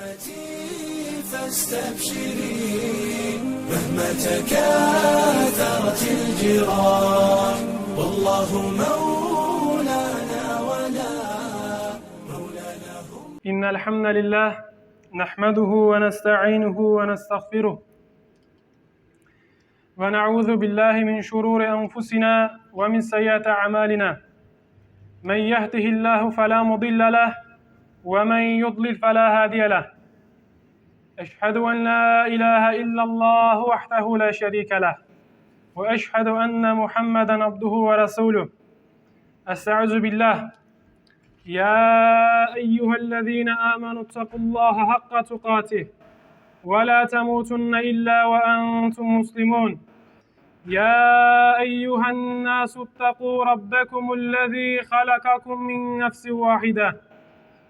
أمتي فاستبشري مهما تكاثرت الجراح والله مولانا ولا مولى لهم إن الحمد لله نحمده ونستعينه ونستغفره ونعوذ بالله من شرور أنفسنا ومن سيئات أعمالنا. من يهده الله فلا مضل له ومن يضلل فلا هادي له. أشهد أن لا إله إلا الله وحده لا شريك له. وأشهد أن محمدا عبده ورسوله. أستعوذ بالله. يا أيها الذين آمنوا اتقوا الله حق تقاته. ولا تموتن إلا وأنتم مسلمون. يا أيها الناس اتقوا ربكم الذي خلقكم من نفس واحدة.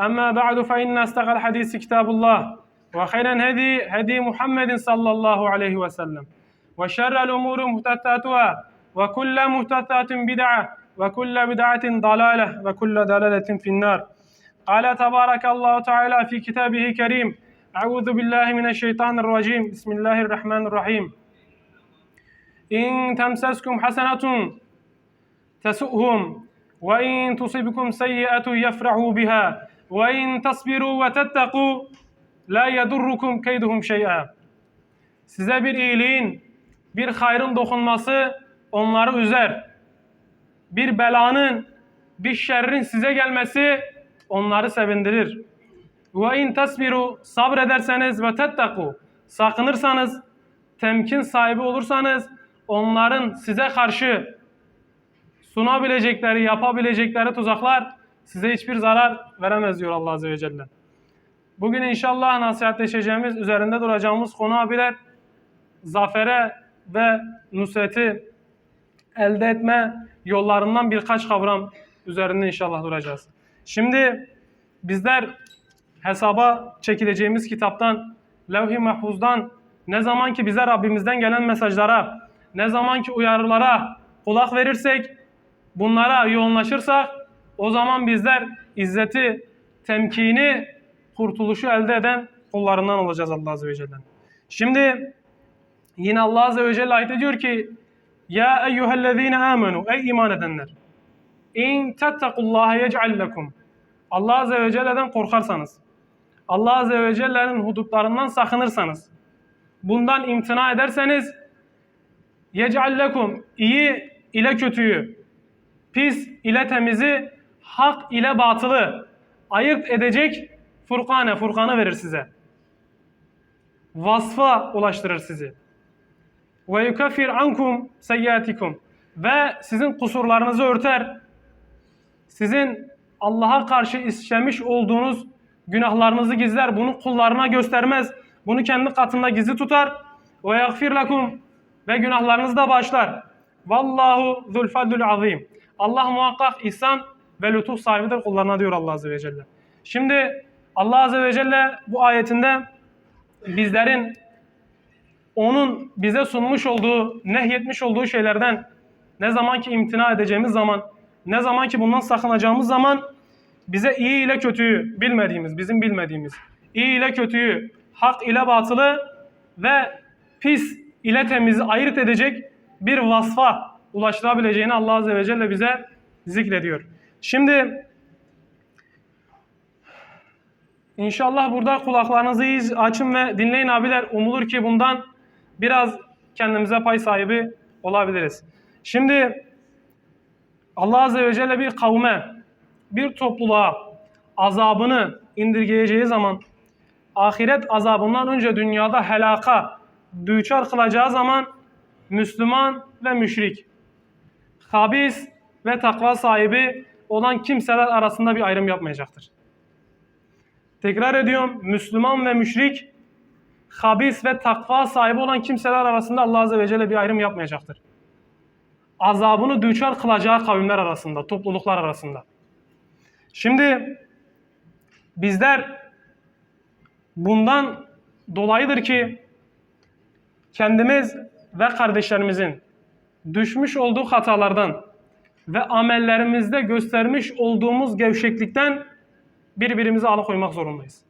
أما بعد فإن أصدق الحديث كتاب الله وخير الهدي هدي محمد صلى الله عليه وسلم وشر الأمور محدثاتها وكل محدثات بدعة وكل بدعة ضلالة وكل ضلالة في النار. قال تبارك الله تعالى في كتابه كريم أعوذ بالله من الشيطان الرجيم. بسم الله الرحمن الرحيم. إن تمسسكم حسنة تسؤهم وإن تصبكم سيئة يفرحوا بها. وإن تصبروا وتتقوا لا يضركم كيدهم شيئا Size bir iyiliğin, bir hayrın dokunması onları üzer. Bir belanın, bir şerrin size gelmesi onları sevindirir. Ve in tasbiru sabrederseniz ve tettaku sakınırsanız, temkin sahibi olursanız onların size karşı sunabilecekleri, yapabilecekleri tuzaklar size hiçbir zarar veremez diyor Allah Azze ve Celle. Bugün inşallah nasihatleşeceğimiz, üzerinde duracağımız konu abiler, zafere ve nusreti elde etme yollarından birkaç kavram üzerinde inşallah duracağız. Şimdi bizler hesaba çekileceğimiz kitaptan, levh-i mahfuzdan ne zaman ki bize Rabbimizden gelen mesajlara, ne zaman ki uyarılara kulak verirsek, bunlara yoğunlaşırsak o zaman bizler izzeti, temkini, kurtuluşu elde eden kullarından olacağız Allah Azze ve Celle. Şimdi yine Allah Azze ve Celle ayet ediyor ki Ya eyyühellezine amenu ey iman edenler İn tettekullaha yec'al lekum. Allah Azze ve Celle'den korkarsanız Allah Azze ve Celle'nin hudutlarından sakınırsanız bundan imtina ederseniz yec'al lekum. İyi ile kötüyü pis ile temizi hak ile batılı ayırt edecek furkane furkanı verir size. Vasfa ulaştırır sizi. Ve yukeffir ankum seyyiatikum ve sizin kusurlarınızı örter. Sizin Allah'a karşı işlemiş olduğunuz günahlarınızı gizler. Bunu kullarına göstermez. Bunu kendi katında gizli tutar. Ve yagfir lekum ve günahlarınızı da bağışlar. Vallahu zul fadlul azim. Allah muhakkak ihsan ve lütuf sahibidir kullarına diyor Allah Azze ve Celle. Şimdi Allah Azze ve Celle bu ayetinde bizlerin onun bize sunmuş olduğu, nehyetmiş olduğu şeylerden ne zaman ki imtina edeceğimiz zaman, ne zaman ki bundan sakınacağımız zaman bize iyi ile kötüyü bilmediğimiz, bizim bilmediğimiz, iyi ile kötüyü, hak ile batılı ve pis ile temizi ayırt edecek bir vasfa ulaştırabileceğini Allah Azze ve Celle bize zikrediyor. Şimdi inşallah burada kulaklarınızı iyi açın ve dinleyin abiler. Umulur ki bundan biraz kendimize pay sahibi olabiliriz. Şimdi Allah Azze ve Celle bir kavme, bir topluluğa azabını indirgeyeceği zaman ahiret azabından önce dünyada helaka düçar kılacağı zaman Müslüman ve müşrik, habis ve takva sahibi olan kimseler arasında bir ayrım yapmayacaktır. Tekrar ediyorum, Müslüman ve müşrik, habis ve takva sahibi olan kimseler arasında Allah Azze ve Celle bir ayrım yapmayacaktır. Azabını düçar kılacağı kavimler arasında, topluluklar arasında. Şimdi bizler bundan dolayıdır ki kendimiz ve kardeşlerimizin düşmüş olduğu hatalardan ve amellerimizde göstermiş olduğumuz gevşeklikten birbirimizi alıkoymak zorundayız.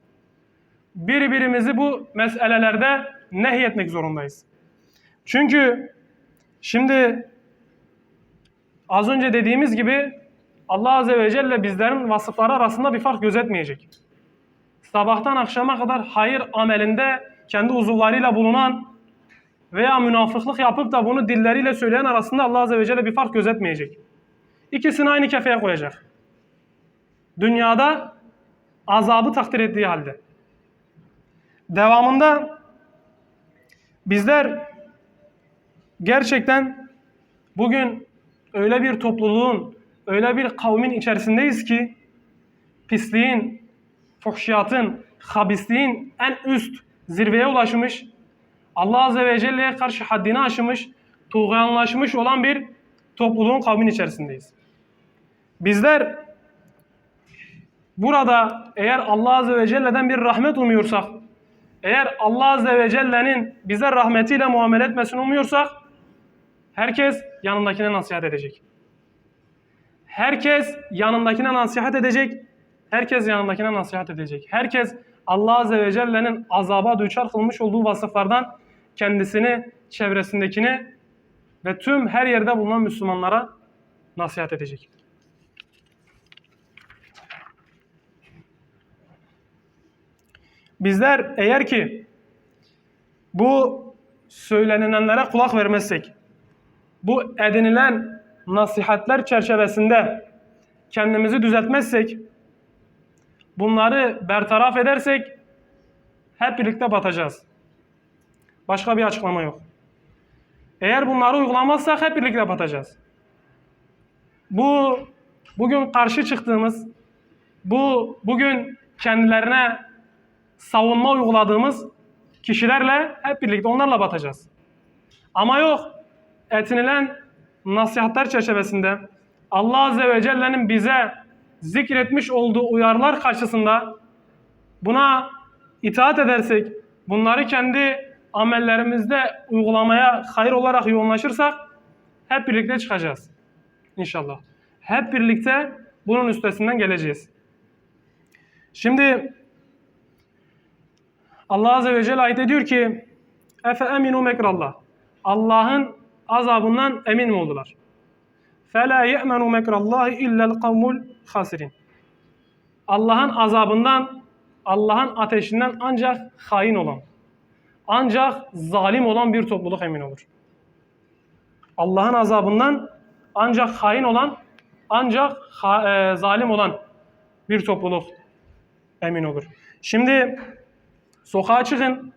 Birbirimizi bu meselelerde nehyetmek zorundayız. Çünkü şimdi az önce dediğimiz gibi Allah Azze ve Celle bizlerin vasıfları arasında bir fark gözetmeyecek. Sabahtan akşama kadar hayır amelinde kendi uzuvlarıyla bulunan veya münafıklık yapıp da bunu dilleriyle söyleyen arasında Allah Azze ve Celle bir fark gözetmeyecek. İkisini aynı kefeye koyacak. Dünyada azabı takdir ettiği halde. Devamında bizler gerçekten bugün öyle bir topluluğun, öyle bir kavmin içerisindeyiz ki pisliğin, fuhşiyatın, habisliğin en üst zirveye ulaşmış, Allah Azze ve Celle'ye karşı haddini aşmış, tuğyanlaşmış olan bir topluluğun kavmin içerisindeyiz. Bizler burada eğer Allah Azze ve Celle'den bir rahmet umuyorsak, eğer Allah Azze ve Celle'nin bize rahmetiyle muamele etmesini umuyorsak, herkes yanındakine nasihat edecek. Herkes yanındakine nasihat edecek. Herkes yanındakine nasihat edecek. Herkes Allah Azze ve Celle'nin azaba düçar kılmış olduğu vasıflardan kendisini, çevresindekini ve tüm her yerde bulunan Müslümanlara nasihat edecek. Bizler eğer ki bu söylenilenlere kulak vermezsek, bu edinilen nasihatler çerçevesinde kendimizi düzeltmezsek, bunları bertaraf edersek hep birlikte batacağız. Başka bir açıklama yok. Eğer bunları uygulamazsak hep birlikte batacağız. Bu bugün karşı çıktığımız, bu bugün kendilerine savunma uyguladığımız kişilerle hep birlikte onlarla batacağız. Ama yok, etinilen nasihatler çerçevesinde Allah Azze ve Celle'nin bize zikretmiş olduğu uyarılar karşısında buna itaat edersek, bunları kendi amellerimizde uygulamaya hayır olarak yoğunlaşırsak hep birlikte çıkacağız. İnşallah. Hep birlikte bunun üstesinden geleceğiz. Şimdi Allah Azze ve Celle ayet ediyor ki Efe eminu mekrallah. Allah'ın azabından emin mi oldular? فَلَا يَأْمَنُ مَكْرَ اللّٰهِ اِلَّا الْقَوْمُ الْخَاسِرِينَ Allah'ın azabından, Allah'ın ateşinden ancak hain olan, ancak zalim olan bir topluluk emin olur. Allah'ın azabından ancak hain olan, ancak ha, e, zalim olan bir topluluk emin olur. Şimdi sokağa çıkın,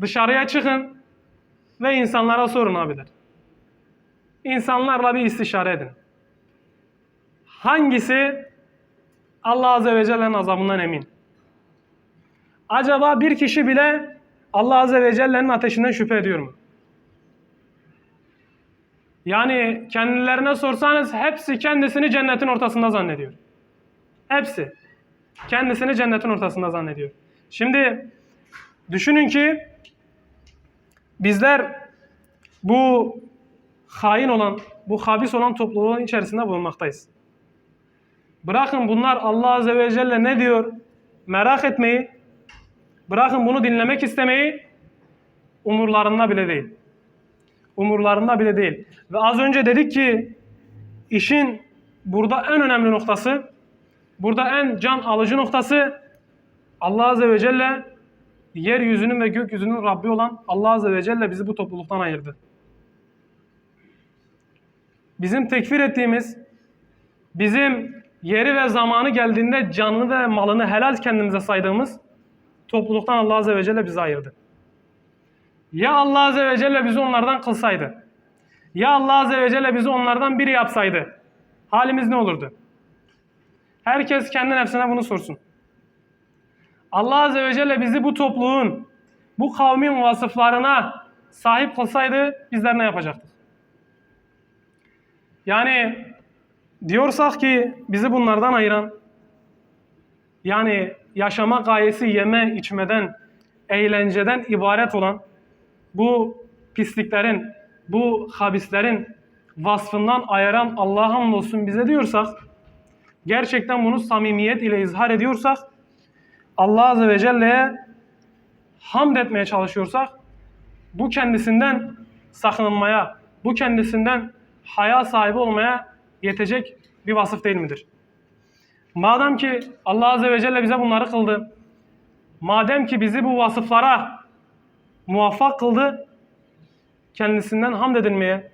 dışarıya çıkın ve insanlara sorun abiler. İnsanlarla bir istişare edin. Hangisi Allah Azze ve Celle'nin azabından emin? Acaba bir kişi bile Allah Azze ve Celle'nin ateşinden şüphe ediyor? Yani kendilerine sorsanız hepsi kendisini cennetin ortasında zannediyor. Hepsi. Kendisini cennetin ortasında zannediyor. Şimdi düşünün ki bizler bu hain olan, bu habis olan topluluğun içerisinde bulunmaktayız. Bırakın bunlar Allah Azze ve Celle ne diyor merak etmeyi, bırakın bunu dinlemek istemeyi umurlarında bile değil. Umurlarında bile değil. Ve az önce dedik ki işin burada en önemli noktası, burada en can alıcı noktası Allah Azze ve Celle yeryüzünün ve gökyüzünün Rabbi olan Allah Azze ve Celle bizi bu topluluktan ayırdı. Bizim tekfir ettiğimiz, bizim yeri ve zamanı geldiğinde canını ve malını helal kendimize saydığımız topluluktan Allah Azze ve Celle bizi ayırdı. Ya Allah Azze ve Celle bizi onlardan kılsaydı, ya Allah Azze ve Celle bizi onlardan biri yapsaydı, halimiz ne olurdu? Herkes kendi nefsine bunu sorsun. Allah Azze ve Celle bizi bu topluluğun, bu kavmin vasıflarına sahip kılsaydı bizler ne yapacaktık? Yani diyorsak ki bizi bunlardan ayıran, yani yaşama gayesi yeme, içmeden, eğlenceden ibaret olan bu pisliklerin, bu habislerin vasfından ayıran Allah'a hamdolsun bize diyorsak, gerçekten bunu samimiyet ile izhar ediyorsak, Allah Azze ve Celle'ye hamd etmeye çalışıyorsak, bu kendisinden sakınılmaya, bu kendisinden haya sahibi olmaya yetecek bir vasıf değil midir? Madem ki Allah Azze ve Celle bize bunları kıldı, madem ki bizi bu vasıflara muvaffak kıldı, kendisinden hamd edilmeye,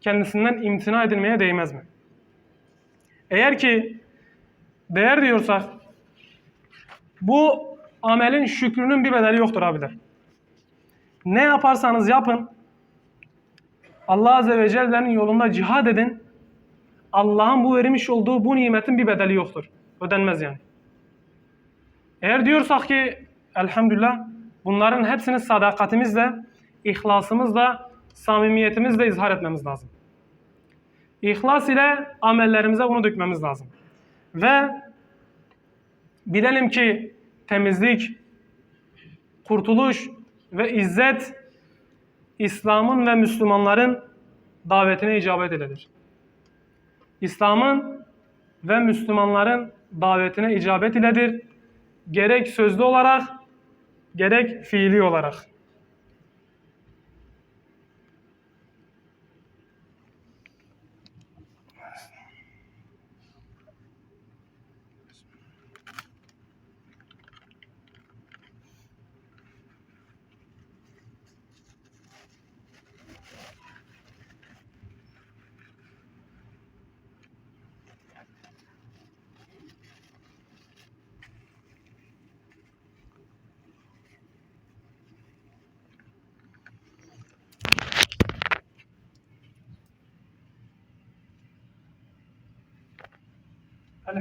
kendisinden imtina edilmeye değmez mi? Eğer ki değer diyorsak, bu amelin şükrünün bir bedeli yoktur abiler. Ne yaparsanız yapın, Allah Azze ve Celle'nin yolunda cihad edin, Allah'ın bu vermiş olduğu bu nimetin bir bedeli yoktur. Ödenmez yani. Eğer diyorsak ki elhamdülillah bunların hepsini sadakatimizle, ihlasımızla, samimiyetimizle izhar etmemiz lazım. İhlas ile amellerimize bunu dökmemiz lazım. Ve bilelim ki temizlik, kurtuluş ve izzet İslam'ın ve Müslümanların davetine icabet edilir. İslam'ın ve Müslümanların davetine icabet iledir. Gerek sözlü olarak, gerek fiili olarak.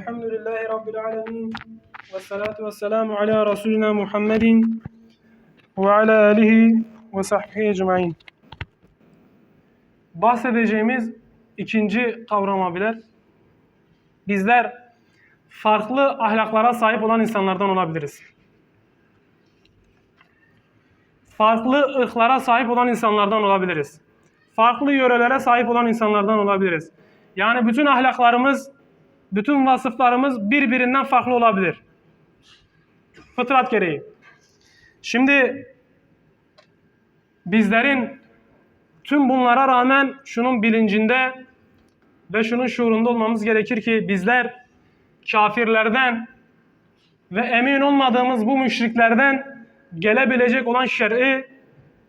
Elhamdülillahi Rabbil alemin. Ve salatu ve selamu ala Resulina Muhammedin ve ala alihi ve sahbihi ecmain. Bahsedeceğimiz ikinci kavram abiler. Bizler farklı ahlaklara sahip olan insanlardan olabiliriz. Farklı ırklara sahip olan insanlardan olabiliriz. Farklı yörelere sahip olan insanlardan olabiliriz. Yani bütün ahlaklarımız bütün vasıflarımız birbirinden farklı olabilir. Fıtrat gereği. Şimdi bizlerin tüm bunlara rağmen şunun bilincinde ve şunun şuurunda olmamız gerekir ki bizler kafirlerden ve emin olmadığımız bu müşriklerden gelebilecek olan şer'i,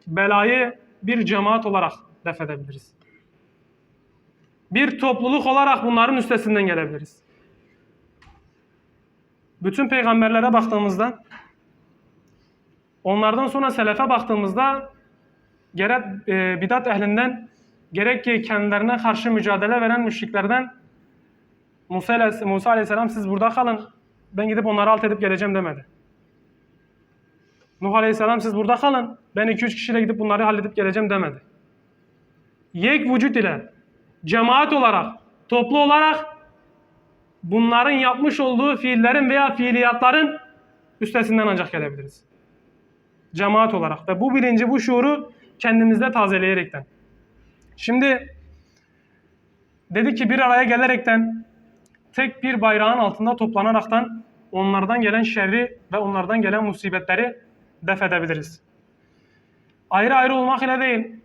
belayı bir cemaat olarak def edebiliriz bir topluluk olarak bunların üstesinden gelebiliriz. Bütün peygamberlere baktığımızda, onlardan sonra selefe baktığımızda gerek e, bidat ehlinden gerek ki kendilerine karşı mücadele veren müşriklerden Musa, Musa Aleyhisselam siz burada kalın ben gidip onları alt edip geleceğim demedi. Nuh Aleyhisselam siz burada kalın ben 2-3 kişiyle gidip bunları halledip geleceğim demedi. Yek vücut ile cemaat olarak, toplu olarak bunların yapmış olduğu fiillerin veya fiiliyatların üstesinden ancak gelebiliriz. Cemaat olarak ve bu bilinci, bu şuuru kendimizde tazeleyerekten. Şimdi dedi ki bir araya gelerekten tek bir bayrağın altında toplanaraktan onlardan gelen şerri ve onlardan gelen musibetleri def edebiliriz. Ayrı ayrı olmak ile değil,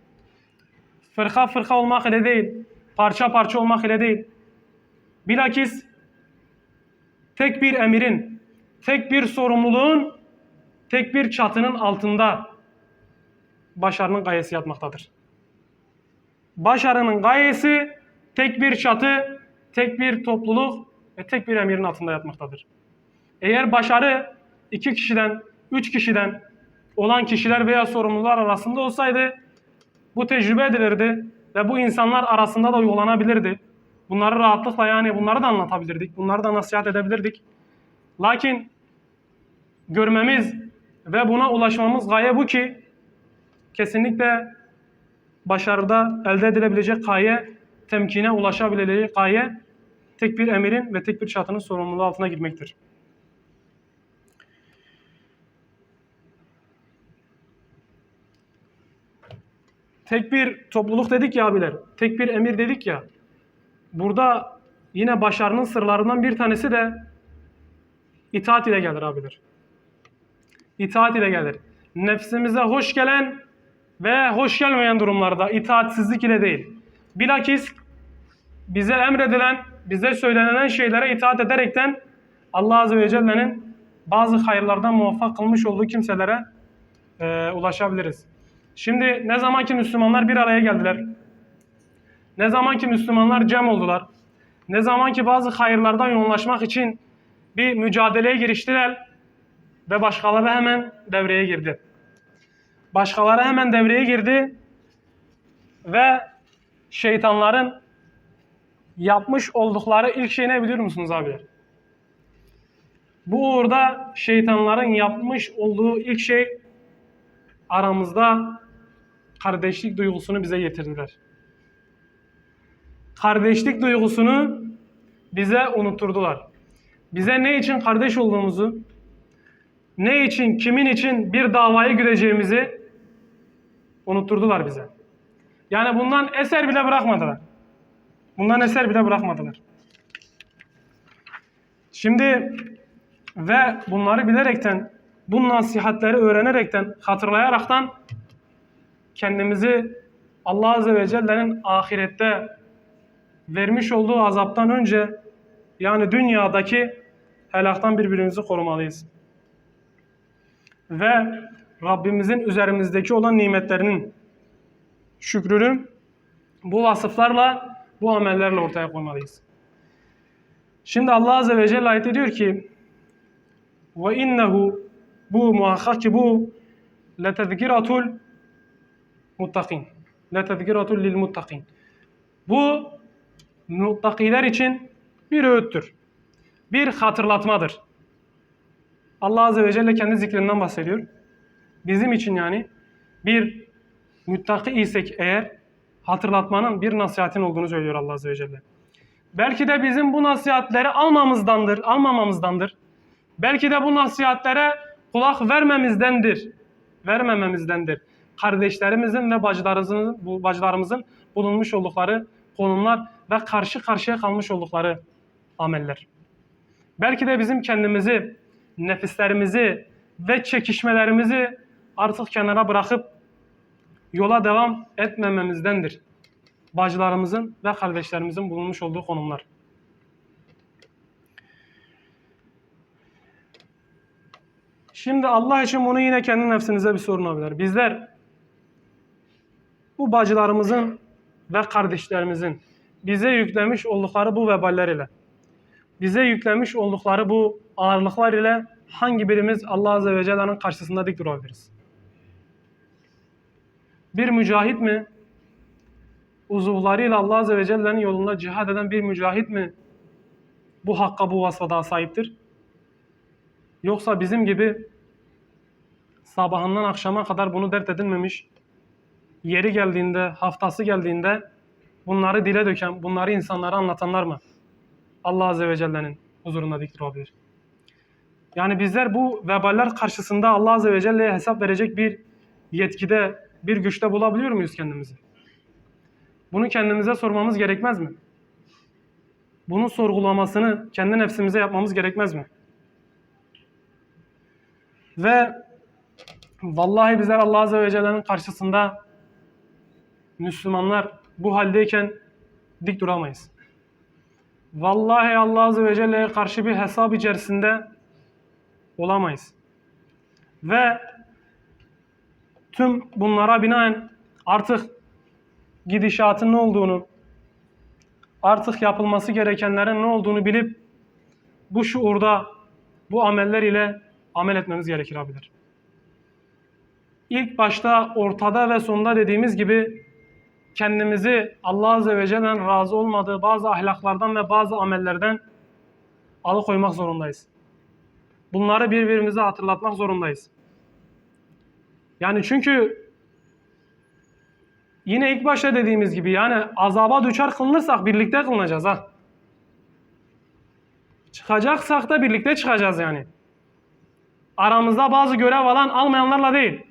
fırka fırka olmak ile değil, parça parça olmak ile değil. Bilakis tek bir emirin, tek bir sorumluluğun, tek bir çatının altında başarının gayesi yatmaktadır. Başarının gayesi tek bir çatı, tek bir topluluk ve tek bir emirin altında yatmaktadır. Eğer başarı iki kişiden, üç kişiden olan kişiler veya sorumlular arasında olsaydı bu tecrübe edilirdi ve bu insanlar arasında da uygulanabilirdi. Bunları rahatlıkla yani bunları da anlatabilirdik. Bunları da nasihat edebilirdik. Lakin görmemiz ve buna ulaşmamız gaye bu ki kesinlikle başarıda elde edilebilecek gaye, temkine ulaşabilecek gaye tek bir emirin ve tek bir çatının sorumluluğu altına girmektir. Tek bir topluluk dedik ya abiler, tek bir emir dedik ya. Burada yine başarının sırlarından bir tanesi de itaat ile gelir abiler. İtaat ile gelir. Nefsimize hoş gelen ve hoş gelmeyen durumlarda itaatsizlik ile değil. Bilakis bize emredilen, bize söylenen şeylere itaat ederekten Allah Azze ve Celle'nin bazı hayırlardan muvaffak kılmış olduğu kimselere e, ulaşabiliriz. Şimdi ne zaman ki Müslümanlar bir araya geldiler, ne zaman ki Müslümanlar cem oldular, ne zaman ki bazı hayırlardan yoğunlaşmak için bir mücadeleye giriştiler ve başkaları hemen devreye girdi. Başkaları hemen devreye girdi ve şeytanların yapmış oldukları ilk şey ne biliyor musunuz abiler? Bu uğurda şeytanların yapmış olduğu ilk şey aramızda kardeşlik duygusunu bize getirdiler. Kardeşlik duygusunu bize unutturdular. Bize ne için kardeş olduğumuzu, ne için, kimin için bir davayı güdeceğimizi unutturdular bize. Yani bundan eser bile bırakmadılar. Bundan eser bile bırakmadılar. Şimdi ve bunları bilerekten, bu nasihatleri öğrenerekten, hatırlayaraktan kendimizi Allah Azze ve Celle'nin ahirette vermiş olduğu azaptan önce yani dünyadaki helaktan birbirimizi korumalıyız. Ve Rabbimizin üzerimizdeki olan nimetlerinin şükrünü bu vasıflarla, bu amellerle ortaya koymalıyız. Şimdi Allah Azze ve Celle ayette diyor ki ve innehu bu muhakkak ki bu letezkiratul muttakin. Letezkiratul lil muttakin. Bu muttakiler için bir öğüttür. Bir hatırlatmadır. Allah Azze ve Celle kendi zikrinden bahsediyor. Bizim için yani bir müttaki isek eğer hatırlatmanın bir nasihatin olduğunu söylüyor Allah Azze ve Celle. Belki de bizim bu nasihatleri almamızdandır, almamamızdandır. Belki de bu nasihatlere kulak vermemizdendir, vermememizdendir. Kardeşlerimizin ve bacılarımızın, bu bacılarımızın bulunmuş oldukları konumlar ve karşı karşıya kalmış oldukları ameller. Belki de bizim kendimizi, nefislerimizi ve çekişmelerimizi artık kenara bırakıp yola devam etmememizdendir. Bacılarımızın ve kardeşlerimizin bulunmuş olduğu konumlar. Şimdi Allah için bunu yine kendi nefsinize bir sorun olabilir. Bizler bu bacılarımızın ve kardeşlerimizin bize yüklemiş oldukları bu veballer ile, bize yüklemiş oldukları bu ağırlıklar ile hangi birimiz Allah Azze ve Celle'nin karşısında dik durabiliriz? Bir mücahit mi? Uzuvlarıyla Allah Azze ve Celle'nin yolunda cihad eden bir mücahit mi? Bu hakka, bu vasfada sahiptir. Yoksa bizim gibi sabahından akşama kadar bunu dert edinmemiş, yeri geldiğinde, haftası geldiğinde bunları dile döken, bunları insanlara anlatanlar mı? Allah Azze ve Celle'nin huzurunda dik durabilir. Yani bizler bu veballer karşısında Allah Azze ve Celle'ye hesap verecek bir yetkide, bir güçte bulabiliyor muyuz kendimizi? Bunu kendimize sormamız gerekmez mi? Bunun sorgulamasını kendi nefsimize yapmamız gerekmez mi? Ve vallahi bizler Allah Azze ve Celle'nin karşısında Müslümanlar bu haldeyken dik duramayız. Vallahi Allah Azze ve Celle'ye karşı bir hesap içerisinde olamayız. Ve tüm bunlara binaen artık gidişatın ne olduğunu, artık yapılması gerekenlerin ne olduğunu bilip bu şuurda, bu ameller ile amel etmemiz gerekir abiler. İlk başta, ortada ve sonda dediğimiz gibi kendimizi Allah Azze ve Celle'nin razı olmadığı bazı ahlaklardan ve bazı amellerden alıkoymak zorundayız. Bunları birbirimize hatırlatmak zorundayız. Yani çünkü yine ilk başta dediğimiz gibi yani azaba düçar kılınırsak birlikte kılınacağız ha. Çıkacaksak da birlikte çıkacağız yani. Aramızda bazı görev alan almayanlarla değil.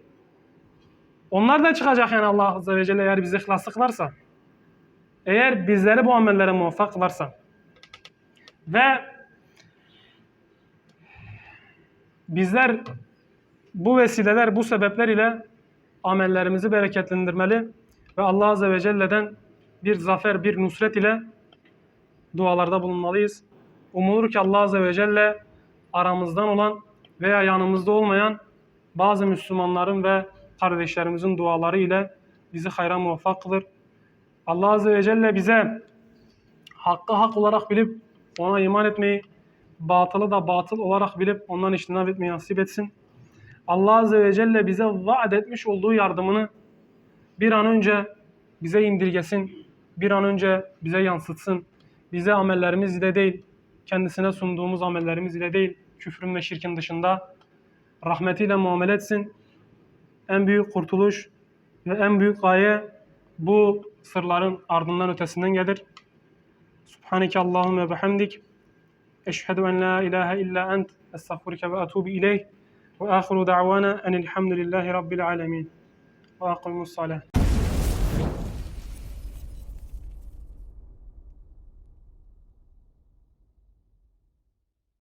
Onlar da çıkacak yani Allah Azze ve Celle eğer bizi ihlaslı kılarsa. Eğer bizleri bu amellere muvaffak kılarsa. Ve bizler bu vesileler, bu sebepler ile amellerimizi bereketlendirmeli ve Allah Azze ve Celle'den bir zafer, bir nusret ile dualarda bulunmalıyız. Umulur ki Allah Azze ve Celle aramızdan olan veya yanımızda olmayan bazı Müslümanların ve kardeşlerimizin duaları ile bizi hayra muvaffak kılır. Allah Azze ve Celle bize hakkı hak olarak bilip ona iman etmeyi, batılı da batıl olarak bilip ondan iştinab etmeyi nasip etsin. Allah Azze ve Celle bize vaat etmiş olduğu yardımını bir an önce bize indirgesin, bir an önce bize yansıtsın. Bize amellerimiz ile değil, kendisine sunduğumuz amellerimiz ile değil, küfrün ve şirkin dışında rahmetiyle muamele etsin. En büyük kurtuluş ve en büyük gaye bu sırların ardından ötesinden gelir. Subhaneke Allahümme ve hamdik. Eşhedü en la ilahe illa ent. Estağfurike ve atubu ileyh. Ve ahiru da'vana enilhamdülillahi rabbil alemin. Ve akimus salah.